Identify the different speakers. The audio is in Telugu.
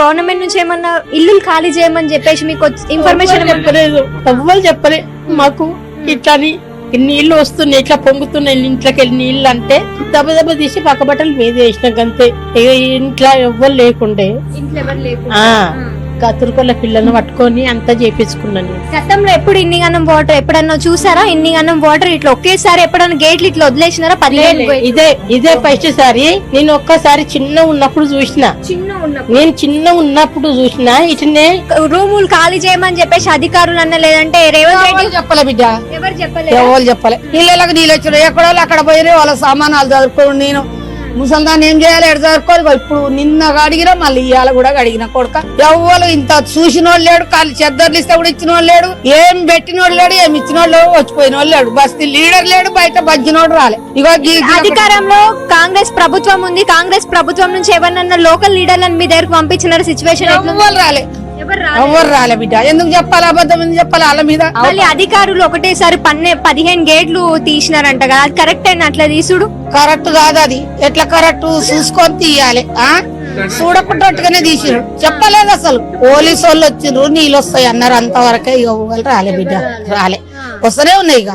Speaker 1: గవర్నమెంట్ నుంచి ఏమన్నా ఇల్లు ఖాళీ చేయమని చెప్పేసి మీకు ఇన్ఫర్మేషన్
Speaker 2: చెప్పలేదు. ఎవ్వరు చెప్పలే. మాకు ఇట్లని నీళ్ళు వస్తున్నాయి ఇట్లా పొంగుతున్నాయి ఇంట్లోకి వెళ్ళి నీళ్ళు అంటే దెబ్బ దెబ్బ తీసి పక్క బట్టలు మీద వేసినాక అంతే. ఇంట్లో ఎవ్వరు లేకుండే. కతురుకొల్ల పిల్లను పట్టుకొని అంతా చేపించుకున్నాను. నేను.
Speaker 1: గతంలో ఎప్పుడు ఇన్ని గన్నం వాటర్ ఎప్పుడన్నా చూసారా? ఇన్ని గన్నం వాటర్ ఇట్లా ఒకేసారి ఎప్పుడన్నా గేట్లు ఇట్లా వదిలేసినారా? పదిహేను పోయి-
Speaker 2: ఇదే ఇదే ఫస్ట్ సారి. నేను ఒక్కసారి చిన్న ఉన్నప్పుడు చూసిన.
Speaker 1: చిన్న
Speaker 2: నేను చిన్న ఉన్నప్పుడు చూసిన ఇటనే
Speaker 1: రూములు ఖాళీ చేయమని చెప్పేసి అధికారులు అన్న లేదంటే రేవంత్ రెడ్డి
Speaker 3: ఎవరు చెప్పలే బిడ్డ?
Speaker 1: ఎవరు చెప్పలేదు
Speaker 3: ఎవరు చెప్పలే? నీళ్ళకి నీళ్ళు వచ్చారు ఎక్కడో వాళ్ళు అక్కడ పోయి వాళ్ళ సామానాలు చదువుకోండి నేను. ముసల్దాన్ని ఏం చేయాలి? చదువుకోవాలి ఇప్పుడు నిన్న అడిగినా మళ్ళీ ఇవాళ కూడా అడిగిన కొడుక. ఎవరు ఇంత చూసిన వాళ్ళు లేడు కాళ్ళు చెద్దర్లు ఇస్తే కూడా ఇచ్చిన వాళ్ళు లేడు ఏం పెట్టిన వాళ్ళు లేడు ఏం ఇచ్చిన వాళ్ళు లేడు, వచ్చిపోయిన వాళ్ళు లేడు. బస్తీ లీడర్ లేడు బయట బజ్జినోడు రాలే. ఇగో
Speaker 1: అధికారంలో కాంగ్రెస్ ప్రభుత్వం ఉంది. కాంగ్రెస్ ప్రభుత్వం నుంచి ఎవరన్నా లోకల్ లీడర్లను మీ దగ్గరకు పంపించిన సిచ్యువేషన్
Speaker 3: రాలే. ఎవరు రాలే బిడ్డ? ఎందుకు చెప్పాలి? అబద్ధం ఎందుకు చెప్పాలి? వాళ్ళ మీద?
Speaker 1: మళ్ళీ అధికారులు ఒకటేసారి పన్నె పదిహేను గేట్లు తీసినారంట కదా. అది కరెక్ట్ అయిన అట్లా తీసుడు
Speaker 3: కరెక్ట్ కాదు అది. ఎట్లా కరెక్ట్? చూసుకొని తీయాలి. ఆ? చూడకుండాట్టుగానే తీసిరు. చెప్పలేదు అసలు. పోలీసు వాళ్ళు వచ్చిండ్రు నీళ్ళు వస్తాయి అన్నారు. అంతవరకే ఇక ఊగలు రాలే బిడ్డ. రాలే. వస్తూనే ఉన్నాయి ఇక